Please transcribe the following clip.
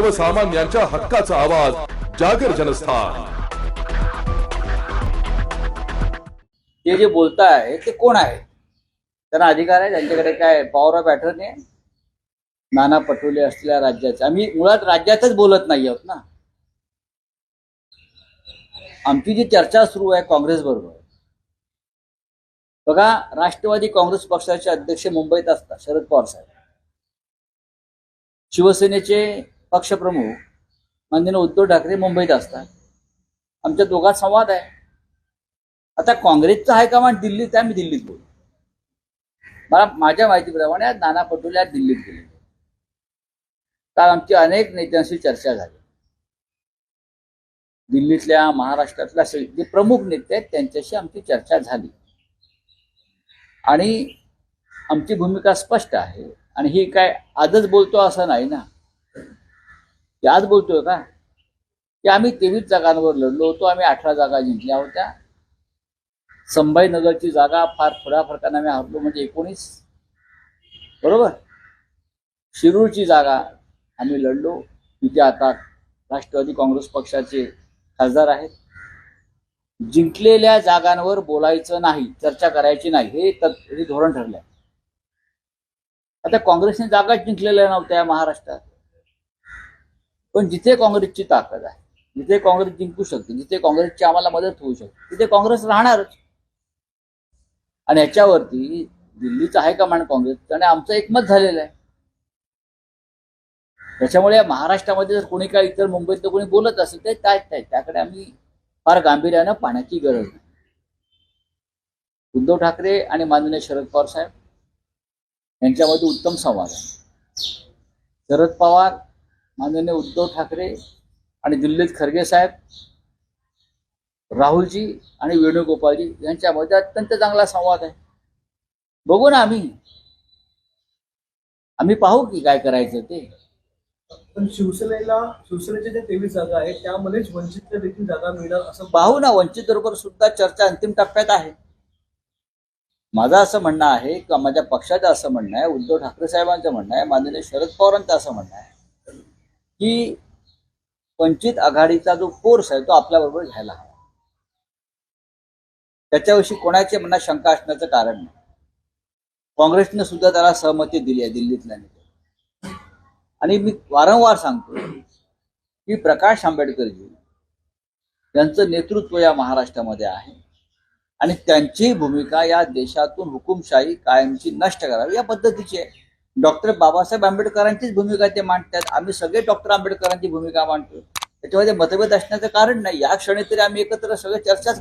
सर्वसामान्यांच्या हक्काचा आवाज जागर जनस्थान. ते जे बोलताय ते कोण आहे? त्यांना अधिकार आहे? त्यांच्याकडे काय पॉवर ऑफ अटर्नी आहे? नाना पटोले असलेल्या राज्याचे. आम्ही मुळात राज्यातच बोलत नाही आहोत ना. आमची जी चर्चा सुरू आहे काँग्रेस बरोबर. बघा राष्ट्रवादी काँग्रेस पक्षाचे अध्यक्ष मुंबईत असतात शरद पवार साहेब. शिवसेनेचे पक्षप्रमुख माननीय उद्धव ठाकरे मुंबईत असतात. आमच्या दोघात संवाद आहे. आता काँग्रेसचं हायकमांड दिल्लीत आहे मी दिल्लीत बोलतो मला माझ्या माहितीप्रमाणे आज नाना पटोले आज दिल्लीत गेले. काल आमची अनेक नेत्यांशी चर्चा झाली. दिल्लीतल्या महाराष्ट्रातल्या जे प्रमुख नेते आहेत त्यांच्याशी आमची चर्चा झाली. आणि आमची भूमिका स्पष्ट आहे. आणि ही काय आजच बोलतो असं नाही ना? ते आज बोलतोय का? की आम्ही तेवीस जागांवर लढलो होतो आम्ही अठरा जागा जिंकल्या होत्या. संभाजीनगरची जागा फार थोड्या फरकाने आम्ही हरलो म्हणजे एकोणीस. बरोबर? शिरूरची जागा आम्ही लढलो. तिथे आता राष्ट्रवादी काँग्रेस पक्षाचे खासदार आहेत. जिंकलेल्या जागांवर बोलायचं नाही चर्चा करायची नाही हे तत् हे धोरण ठरलंय. आता काँग्रेसने जागाच जिंकलेल्या नव्हत्या महाराष्ट्रात. पण जिथे काँग्रेसची ताकद आहे जिथे काँग्रेस जिंकू शकते जिथे काँग्रेसची आम्हाला मदत होऊ शकते तिथे काँग्रेस राहणारच. आणि याच्यावरती दिल्लीचं आहे का म्हण काँग्रेस आणि आमचं एकमत झालेलं आहे. त्याच्यामुळे महाराष्ट्रामध्ये जर कोणी काय इतर मुंबईत कोणी बोलत असेल तर काय काय त्याकडे आम्ही फार गांभीर्यानं पाहण्याची गरज नाही. उद्धव ठाकरे आणि माननीय शरद पवार साहेब यांच्यामध्ये उत्तम संवाद आहे. शरद पवार माननीय उद्धव ठाकरे आणि दिल्लीत खरगे साहेब राहुलजी आणि वेणुगोपालजी यांच्यामध्ये अत्यंत चांगला संवाद आहे. बघू ना आम्ही. आम्ही पाहू की काय करायचं ते. पण शिवसेनेला शिवसेनेच्या ज्या तेवीस जागा आहेत त्यामध्येच वंचितच्या देखील जागा मिळणार असं पाहू ना वंचित बरोबर सुद्धा चर्चा अंतिम टप्प्यात आहे. माझं असं म्हणणं आहे किंवा माझ्या पक्षाचं असं म्हणणं आहे उद्धव ठाकरे साहेबांचं म्हणणं आहे माननीय शरद पवारांचं असं म्हणणं आहे की वंचित आघाडीचा जो कोर्स आहे तो आपल्याबरोबर घ्यायला हवा. त्याच्याविषयी कोणाच्या मनात शंका असण्याचं कारण नाही. काँग्रेसने सुद्धा त्याला सहमती दिली आहे दिल्लीतल्या आणि मी वारंवार सांगतो की प्रकाश आंबेडकरजी यांचं नेतृत्व या महाराष्ट्रामध्ये आहे. आणि त्यांची भूमिका या देशातून हुकुमशाही कायमची नष्ट करावी या पद्धतीची आहे. डॉक्टर बाबासाहेब आंबेडकरांचीच भूमिका ते मांडतात. आम्ही सगळे डॉक्टर आंबेडकरांची भूमिका मांडतो त्याच्यामध्ये मतभेद असण्याचं कारण नाही. या क्षणी तरी आम्ही एकत्र सगळे चर्चाच